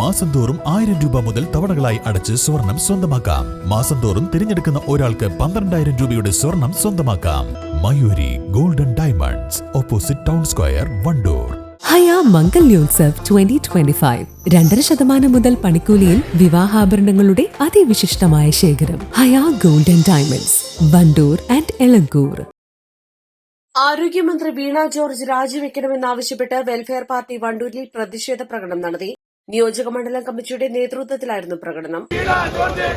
മാസം തോറും ആയിരം രൂപ മുതൽ തവണകളായി അടച്ച് സ്വർണം സ്വന്തമാക്കാം. മാസം തോറും തിരഞ്ഞെടുക്കുന്ന ഒരാൾക്ക് പന്ത്രണ്ടായിരം രൂപയുടെ സ്വർണം സ്വന്തമാക്കാം. Mayuri golden diamonds opposite town square Wandoor. Haya Mangalyotsav twenty twenty five രണ്ടര ശതമാനം മുതൽ പണിക്കൂലിയിൽ വിവാഹാഭരണങ്ങളുടെ അതിവിശിഷ്ടമായ ശേഖരം. Haya golden diamonds Wandoor and Elankur. ആരോഗ്യമന്ത്രി വീണ ജോർജ് രാജിവെക്കണമെന്നാവശ്യപ്പെട്ട് വെൽഫെയർ പാർട്ടി വണ്ടൂരിൽ പ്രതിഷേധ പ്രകടനം നടത്തി. നിയോജക മണ്ഡലം കമ്മിറ്റിയുടെ നേതൃത്വത്തിലായിരുന്നു പ്രകടനം.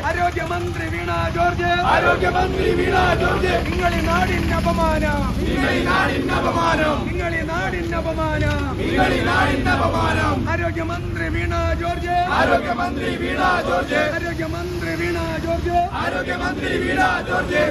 ആരോഗ്യമന്ത്രി വീണ ജോർജ്. ആരോഗ്യമന്ത്രി വീണ ജോർജ്. നിങ്ങളി നാടിന് അപമാനം. നിങ്ങളി നാടിന് അപമാനം. നിങ്ങളി നാടിന് അപമാനം. നിങ്ങളി നാടിന് അപമാനം. ആരോഗ്യമന്ത്രി വീണ ജോർജ്. ആരോഗ്യമന്ത്രി വീണ ജോർജ്. ആരോഗ്യമന്ത്രി വീണ ജോർജ്. ആരോഗ്യമന്ത്രി വീണ ജോർജ്.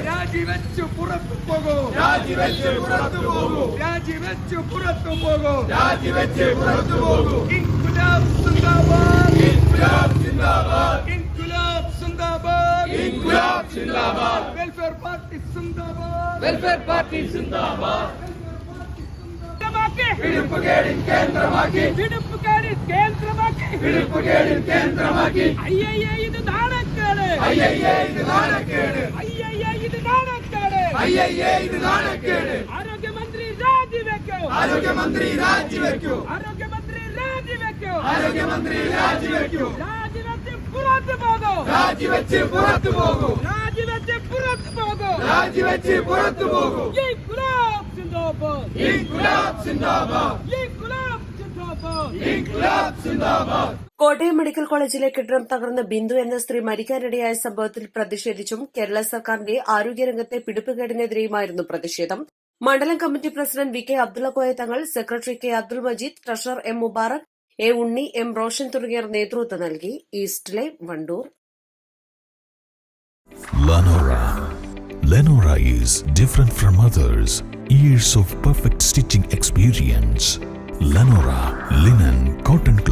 ವೆಚ್ಚು ಪುರತ್ತು ಹೋಗು ರಾಜಿ ವೆಚ್ಚು ಪುರತ್ತು ಹೋಗು ರಾಜಿ ವೆಚ್ಚು ಪುರತ್ತು ಹೋಗು ರಾಜಿ ವೆಚ್ಚು ಪುರತ್ತು ಹೋಗು ಇನ್ಕುಲಾಬ್ ಸುಂದಾಬಾದ್ ಇನ್ಕುಲಾಬ್ ಸುಂದಾಬಾದ್ ಇನ್ಕುಲಾಬ್ ಸುಂದಾಬಾದ್ ಇನ್ಕುಲಾಬ್ ಸುಂದಾಬಾದ್ ವೆಲ್ಫೇರ್ ಪಾರ್ಟಿ ಸುಂದಾಬಾದ್ ವೆಲ್ಫೇರ್ ಪಾರ್ಟಿ ಸುಂದಾಬಾದ್ விடுப்புகேடின் கேந்திரமாக்கி விடுப்புகேடின் கேந்திரமாக்கி விடுப்புகேடின் கேந்திரமாக்கி ஐயையே இது நாணக்கேடு ஐயையே இது நாணக்கேடு ஐயையே இது நாணக்கேடு ആരോഗ്യമന്ത്രി രാജിവെക്കൂ ആരോഗ്യമന്ത്രി രാജിവെക്കൂ രാജിവെച്ച് പുറത്തു പോകൂ. രാജിവെച്ച് പുറത്തു പോകൂ. രാജിവെച്ച് പുറത്തു പോകൂ. ഈ ഗുലാബ് സിന്ദാബാദ് ഈ ഗുലാബ് സിന്ദാബാദ് ഈ ഗുലാബ് സിന്ദാബാദ് കോട്ടയം മെഡിക്കൽ കോളേജിലെ കെട്ടിടം തകർന്ന് ബിന്ദു എന്ന സ്ത്രീ മരിക്കാനിടയായ സംഭവത്തിൽ പ്രതിഷേധിച്ചും കേരള സർക്കാരിന്റെ ആരോഗ്യരംഗത്തെ പിടിപ്പുകേടിനെതിരെയുമായിരുന്നു പ്രതിഷേധം മണ്ഡലം committee president V K Abdulla Koya Thangal secretary K Abdul Majeed treasurer M Mubarak A Unni M Roshan തുടങ്ങിയവർ നേതൃത്വം നൽകി ഈസ്റ്റിലെ Wandoor Lenora. Lenora is different from others. Years of perfect stitching experience. Lenora linen, cotton cloth